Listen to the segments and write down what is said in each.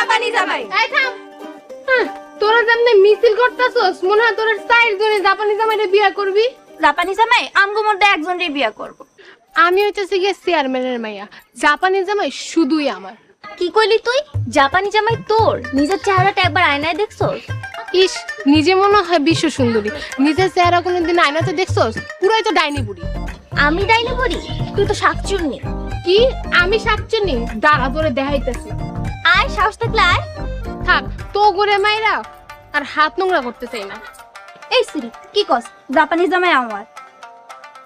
জাপানি জামাই। এই থাম। হ্যাঁ, তোরা যেমনি মিছিল করতাছস মনে হয় তোরা চার জনে জাপানি জামাইরে বিয়া করবি। জাপানি জামাই আমগো মধ্যে একজনরে বিয়া করব। আমি হইতেছি গিয়ে চেয়ারম্যানের মাইয়া। জাপানি জামাই শুধুই আমার। কি কইলি তুই? জাপানি জামাই তোর? নিজের চেহারাটা একবার আয়নায় দেখছস? ইস নিজে মনে হয় বিশ্ব সুন্দরী। নিজের চেহারা কোনোদিন আয়নাতে দেখছস? পুরাই তো ডাইনি বুড়ি। আমি ডাইনে পড়ি তুই তো শাকচুন্নি। কি? আমি সাতচুনি দাঁড়া তোরে দেখাইতেছি। সাহস থাকলে আয়। থাক তো করে মাইরা আর হাত নোংরা করতে চাই না। এই সিরি কি কস? জাপানি জামাই আমার।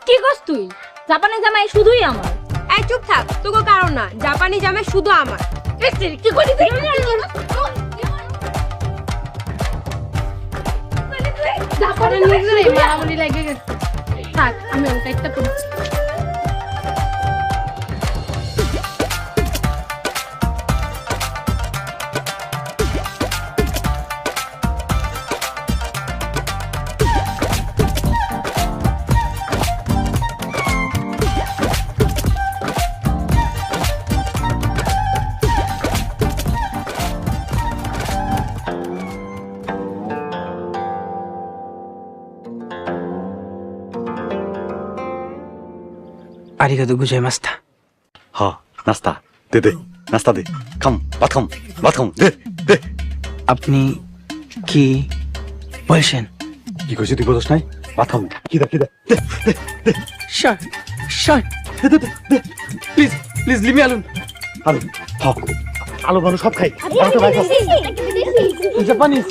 কি করছ তুই? জাপানি জামাই শুধুই আমার। এই চুপ থাক তোকে কারণ না জাপানি জামাই শুধু আমার। এই সিরি কি করি তুই? জাপানের নিজেরই মারামারি লাগে গেছে। থাক আমি りがとうございました。はあ、ナスタ、でで、ナスタで、カン、バトン、バトン、で、で。আপনি কি বলছেন কি কইছিস তুই বলছ নাই বাথম কি দা কি দা দে দে দে শাই শাই দে দে দে please please leave me alone আলো হক আলো বানো সব খাই জাপানিজ জাপানিজ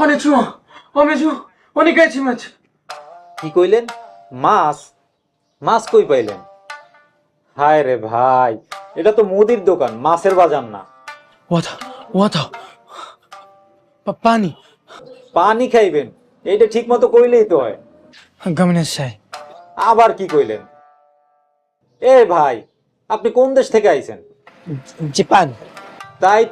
ভাই খাও। জাপানিজ কনেচুয়া অনেক গাইছি মাছ। কি কইলেন? মাছ? মাছ কই পাইলেন? হায় রে ভাই এটা তো মুদির দোকান মাছের বাজার না। ওয়াটা ওয়াটা পানি। পানি খাইবেন এইটা ঠিক মতো কইলেই তো হয়। গামিনাসাই আবার কি কইলেন? এ ভাই আপনি কোন দেশ থেকে আইছেন? জাপান। তাই তো